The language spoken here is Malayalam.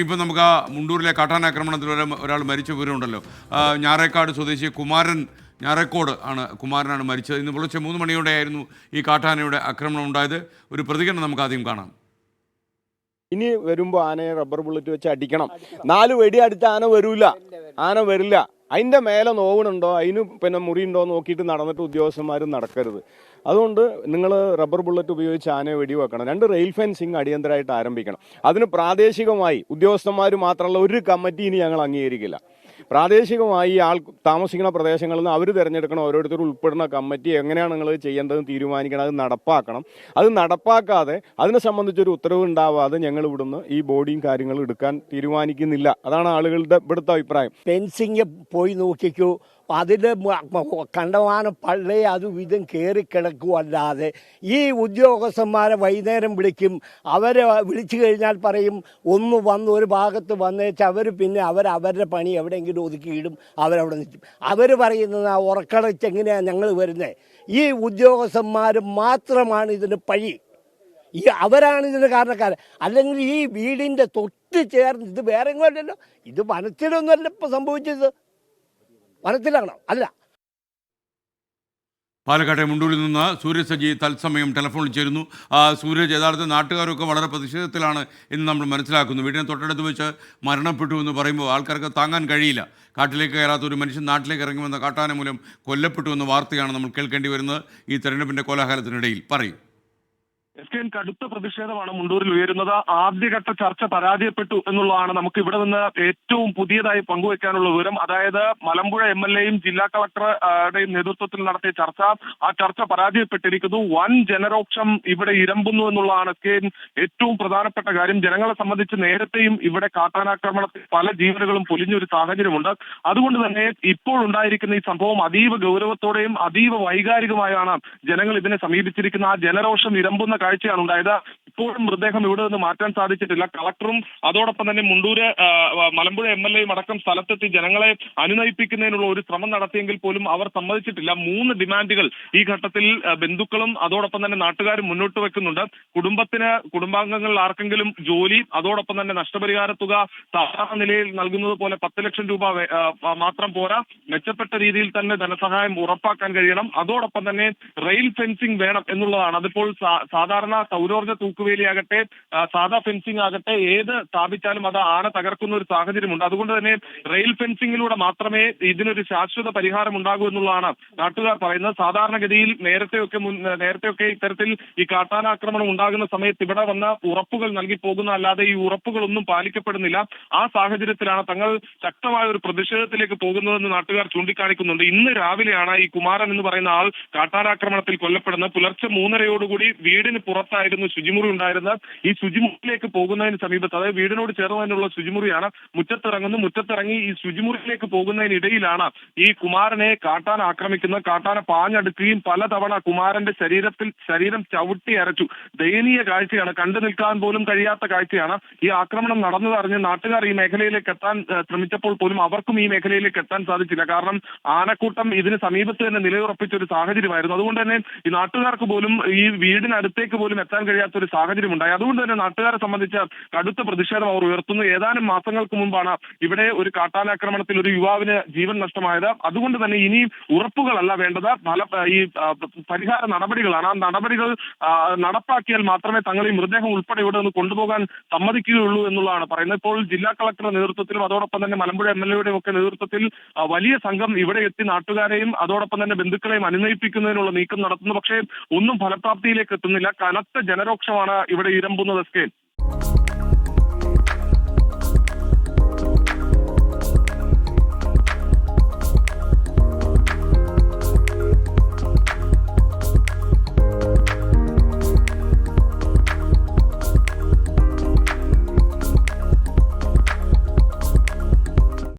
ഇപ്പൊ നമുക്ക് ആ മുണ്ടൂരിലെ കാട്ടാനാക്രമണത്തിൽ ഒരാ- ഒരാൾ മരിച്ച വിവരമുണ്ടല്ലോ. ഞാറേക്കാട് സ്വദേശി കുമാരൻ ഞാറേക്കോട് ആണ് കുമാരനാണ് മരിച്ചത്. ഇന്ന് പുലർച്ചെ മൂന്ന് മണിയോടെയായിരുന്നു ഈ കാട്ടാനയുടെ ആക്രമണം ഉണ്ടായത്. ഒരു പ്രതികരണം നമുക്ക് ആദ്യം കാണാം. ഇനി വരുമ്പോൾ ആനയെ റബ്ബർ ബുള്ളറ്റ് വെച്ച് അടിക്കണം. നാല് വെടി അടിച്ച ആന വരൂല. ആന വരില്ല. അതിന്റെ മേലെ നോവണുണ്ടോ അതിന് പിന്നെ മുറിയുണ്ടോ? നോക്കിയിട്ട് നടന്നിട്ട് ഉദ്യോഗസ്ഥന്മാരും നടക്കരുത്. അതുകൊണ്ട് നിങ്ങൾ റബ്ബർ ബുള്ളറ്റ് ഉപയോഗിച്ച് ആനയെ വെടിവെക്കണം. രണ്ട് റെയിൽ ഫെൻസിങ് അടിയന്തരമായിട്ട് ആരംഭിക്കണം. അതിന് പ്രാദേശികമായി ഉദ്യോഗസ്ഥന്മാർ മാത്രമുള്ള ഒരു കമ്മിറ്റി ഇനി ഞങ്ങൾ അംഗീകരിക്കില്ല. പ്രാദേശികമായി ആൾ താമസിക്കുന്ന പ്രദേശങ്ങളിൽ നിന്ന് അവർ തിരഞ്ഞെടുക്കണം. ഓരോരുത്തരും ഉൾപ്പെടുന്ന കമ്മിറ്റി എങ്ങനെയാണ് നിങ്ങൾ ചെയ്യേണ്ടതെന്ന് തീരുമാനിക്കണം. അത് നടപ്പാക്കണം. അത് നടപ്പാക്കാതെ അതിനെ സംബന്ധിച്ചൊരു ഉത്തരവ് ഉണ്ടാവാതെ ഞങ്ങൾ ഇവിടുന്ന് ഈ ബോഡിയും കാര്യങ്ങളും എടുക്കാൻ തീരുമാനിക്കുന്നില്ല. അതാണ് ആളുകളുടെ ഇവിടുത്തെ അഭിപ്രായം. ഫെൻസിങ് പോയി നോക്കിക്കൂ. അതിന്റെ കണ്ടമാനം പള്ളി അതും ഇതും കയറി കിടക്കുമല്ലാതെ ഈ ഉദ്യോഗസ്ഥന്മാരെ വൈകുന്നേരം വിളിക്കും. അവരെ വിളിച്ചു കഴിഞ്ഞാൽ പറയും ഒന്ന് വന്ന് ഒരു ഭാഗത്ത് വന്നേച്ച് അവർ പിന്നെ അവർ അവരുടെ പണി എവിടെയെങ്കിലും ഒതുക്കിയിടും അവരവിടെ നിൽക്കും. അവർ പറയുന്നത് ആ ഉറക്കടച്ച് എങ്ങനെയാണ് ഞങ്ങൾ വരുന്നത് ഈ ഉദ്യോഗസ്ഥന്മാർ മാത്രമാണ് ഇതിന് പഴി. ഈ അവരാണ് ഇതിന് കാരണക്കാരൻ. അല്ലെങ്കിൽ ഈ വീടിന്റെ തൊട്ട് ചേർന്ന് ഇത് വേറെ എങ്ങോട്ടല്ലോ ഇത് വനത്തിലൊന്നുമല്ല ഇപ്പം സംഭവിച്ചത്. വനത്തിലാണോ അല്ല. പാലക്കാട്ടെ മുണ്ടൂരിൽ നിന്ന് സൂര്യ സജി തത്സമയം ടെലിഫോണിൽ ചേരുന്നു. ആ സൂരജ് യഥാർത്ഥ നാട്ടുകാരൊക്കെ വളരെ പ്രതിഷേധത്തിലാണ് എന്ന് നമ്മൾ മനസ്സിലാക്കുന്നു. വീടിനെ തൊട്ടടുത്ത് വെച്ച് മരണപ്പെട്ടു എന്ന് പറയുമ്പോൾ ആൾക്കാർക്ക് താങ്ങാൻ കഴിയില്ല. കാട്ടിലേക്ക് കയറാത്ത ഒരു മനുഷ്യൻ നാട്ടിലേക്ക് ഇറങ്ങുമെന്ന കാട്ടാന മൂലം കൊല്ലപ്പെട്ടു എന്ന വാർത്തയാണ് നമ്മൾ കേൾക്കേണ്ടി വരുന്നത്. ഈ തെരഞ്ഞെടുപ്പിന്റെ കോലാഹലത്തിനിടയിൽ പറയും. എസ് കെ എൻ കടുത്ത പ്രതിഷേധമാണ് മുണ്ടൂരിൽ ഉയരുന്നത്. ആദ്യഘട്ട ചർച്ച പരാജയപ്പെട്ടു എന്നുള്ളതാണ് നമുക്ക് ഇവിടെ നിന്ന് ഏറ്റവും പുതിയതായി പങ്കുവെക്കാനുള്ള വിവരം. അതായത് മലമ്പുഴ എം എൽ എയും ജില്ലാ കളക്ടറുടെയും നേതൃത്വത്തിൽ നടത്തിയ ചർച്ച. ആ ചർച്ച പരാജയപ്പെട്ടിരിക്കുന്നു. വൻ ജനരോക്ഷം ഇവിടെ ഇരമ്പുന്നു എന്നുള്ളതാണ് എസ് കെ ഏറ്റവും പ്രധാനപ്പെട്ട കാര്യം. ജനങ്ങളെ സംബന്ധിച്ച് നേരത്തെയും ഇവിടെ കാട്ടാനാക്രമണത്തിൽ പല ജീവനുകളും പൊലിഞ്ഞൊരു സാഹചര്യമുണ്ട്. അതുകൊണ്ട് തന്നെ ഇപ്പോൾ ഉണ്ടായിരിക്കുന്ന ഈ സംഭവം അതീവ ഗൗരവത്തോടെയും അതീവ വൈകാരികമായാണ് ജനങ്ങൾ ഇതിനെ സമീപിച്ചിരിക്കുന്ന ആ ജനരോഷം ഇരമ്പുന്ന കാഴ്ചയാണ് ഉണ്ടായത് ഇപ്പോഴും മൃതദേഹം ഇവിടെ നിന്ന് മാറ്റാൻ സാധിച്ചിട്ടില്ല. കളക്ടറും അതോടൊപ്പം തന്നെ മുണ്ടൂര് മലമ്പുഴ എം എൽ എയും അടക്കം സ്ഥലത്തെത്തി ജനങ്ങളെ അനുനയിപ്പിക്കുന്നതിനുള്ള ഒരു ശ്രമം നടത്തിയെങ്കിൽ പോലും അവർ സമ്മതിച്ചിട്ടില്ല. മൂന്ന് ഡിമാൻഡുകൾ ഈ ഘട്ടത്തിൽ ബന്ധുക്കളും അതോടൊപ്പം തന്നെ നാട്ടുകാരും മുന്നോട്ട് വെക്കുന്നുണ്ട്. കുടുംബത്തിന് കുടുംബാംഗങ്ങളിൽ ആർക്കെങ്കിലും ജോലി അതോടൊപ്പം തന്നെ നഷ്ടപരിഹാര തുക സാധാരണ നിലയിൽ നൽകുന്നത് പോലെ പത്ത് ലക്ഷം രൂപ മാത്രം പോരാ. മെച്ചപ്പെട്ട രീതിയിൽ തന്നെ ധനസഹായം ഉറപ്പാക്കാൻ കഴിയണം. അതോടൊപ്പം തന്നെ റെയിൽ ഫെൻസിംഗ് വേണം എന്നുള്ളതാണ്. അതിപ്പോൾ സാ- സാധാരണ സൗരോർജ തൂക്കുവേലിയാകട്ടെ സാധാ ഫെൻസിംഗ് ആകട്ടെ ഏത് സ്ഥാപിച്ചാലും അത് ആന തകർക്കുന്ന ഒരു സാഹചര്യമുണ്ട്. അതുകൊണ്ട് തന്നെ റെയിൽ ഫെൻസിംഗിലൂടെ മാത്രമേ ഇതിനൊരു ശാശ്വത പരിഹാരം ഉണ്ടാകൂ എന്നുള്ളതാണ് നാട്ടുകാർ പറയുന്നത്. സാധാരണഗതിയിൽ നേരത്തെയൊക്കെ നേരത്തെയൊക്കെ ഇത്തരത്തിൽ ഈ കാട്ടാനാക്രമണം ഉണ്ടാകുന്ന സമയത്ത് ഇവിടെ വന്ന ഉറപ്പുകൾ നൽകി പോകുന്ന അല്ലാതെ ഈ ഉറപ്പുകളൊന്നും പാലിക്കപ്പെടുന്നില്ല. ആ സാഹചര്യത്തിലാണ് തങ്ങൾ ശക്തമായ ഒരു പ്രതിഷേധത്തിലേക്ക് പോകുന്നതെന്ന് നാട്ടുകാർ ചൂണ്ടിക്കാണിക്കുന്നുണ്ട്. ഇന്ന് രാവിലെയാണ് ഈ കുമാരൻ എന്ന് പറയുന്ന ആൾ കാട്ടാനാക്രമണത്തിൽ കൊല്ലപ്പെടുന്നത്. പുലർച്ചെ മൂന്നരയോടുകൂടി വീടിന് പുറത്തായിരുന്നു ശുചിമുറി ഉണ്ടായിരുന്നത്. ഈ ശുചിമുറിയിലേക്ക് പോകുന്നതിന് സമീപത്ത് അതായത് വീടിനോട് ചേർന്ന് തന്നെയുള്ള ശുചിമുറിയാണ് മുറ്റത്തിറങ്ങുന്നു മുറ്റത്തിറങ്ങി ഈ ശുചിമുറിയിലേക്ക് പോകുന്നതിനിടയിലാണ് ഈ കുമാരനെ കാട്ടാൻ ആക്രമിക്കുന്ന കാട്ടാന പാഞ്ഞടുക്കുകയും പലതവണ കുമാരന്റെ ശരീരത്തിൽ ശരീരം ചവിട്ടി അരച്ചു. ദയനീയ കാഴ്ചയാണ്. കണ്ടു നിൽക്കാൻ പോലും കഴിയാത്ത കാഴ്ചയാണ്. ഈ ആക്രമണം നടന്നതറിഞ്ഞ് നാട്ടുകാർ ഈ മേഖലയിലേക്ക് എത്താൻ ശ്രമിച്ചപ്പോൾ പോലും അവർക്കും ഈ മേഖലയിലേക്ക് എത്താൻ സാധിച്ചില്ല. കാരണം ആനക്കൂട്ടം ഇതിന് സമീപത്ത് തന്നെ നിലയുറപ്പിച്ച ഒരു സാഹചര്യമായിരുന്നു. അതുകൊണ്ട് തന്നെ ഈ നാട്ടുകാർക്ക് പോലും ഈ വീടിനടുത്തേക്ക് പോലും എത്താൻ കഴിയാത്ത ഒരു സാഹചര്യം ഉണ്ടായി അതുകൊണ്ട് തന്നെ നാട്ടുകാരെ സംബന്ധിച്ച കടുത്ത പ്രതിഷേധം അവർ ഉയർത്തുന്നു. ഏതാനും മാസങ്ങൾക്ക് മുമ്പാണ് ഇവിടെ ഒരു കാട്ടാനാക്രമണത്തിൽ ഒരു യുവാവിന് ജീവൻ നഷ്ടമായത്. അതുകൊണ്ട് തന്നെ ഇനി ഉറപ്പുകളല്ല വേണ്ടത്. പല ഈ പരിഹാര നടപടികളാണ്. ആ നടപടികൾ നടപ്പാക്കിയാൽ മാത്രമേ തങ്ങൾ ഈ മൃതദേഹം ഉൾപ്പെടെ ഇവിടെ നിന്ന് കൊണ്ടുപോകാൻ സമ്മതിക്കുകയുള്ളൂ എന്നുള്ളതാണ് പറയുന്നത്. ഇപ്പോൾ ജില്ലാ കളക്ടറുടെ നേതൃത്വത്തിലും അതോടൊപ്പം തന്നെ മലമ്പുഴ എം എൽ എയുടെ ഒക്കെ നേതൃത്വത്തിൽ വലിയ സംഘം ഇവിടെ എത്തി നാട്ടുകാരെയും അതോടൊപ്പം തന്നെ ബന്ധുക്കളെയും അനുനയിപ്പിക്കുന്നതിനുള്ള നീക്കം നടത്തുന്നു. പക്ഷേ ഒന്നും ഫലപ്രാപ്തിയിലേക്ക് എത്തുന്നില്ല. കനത്ത ജനരോക്ഷമാണ് ഇവിടെ ഇരമ്പുന്നത് എസ് കെ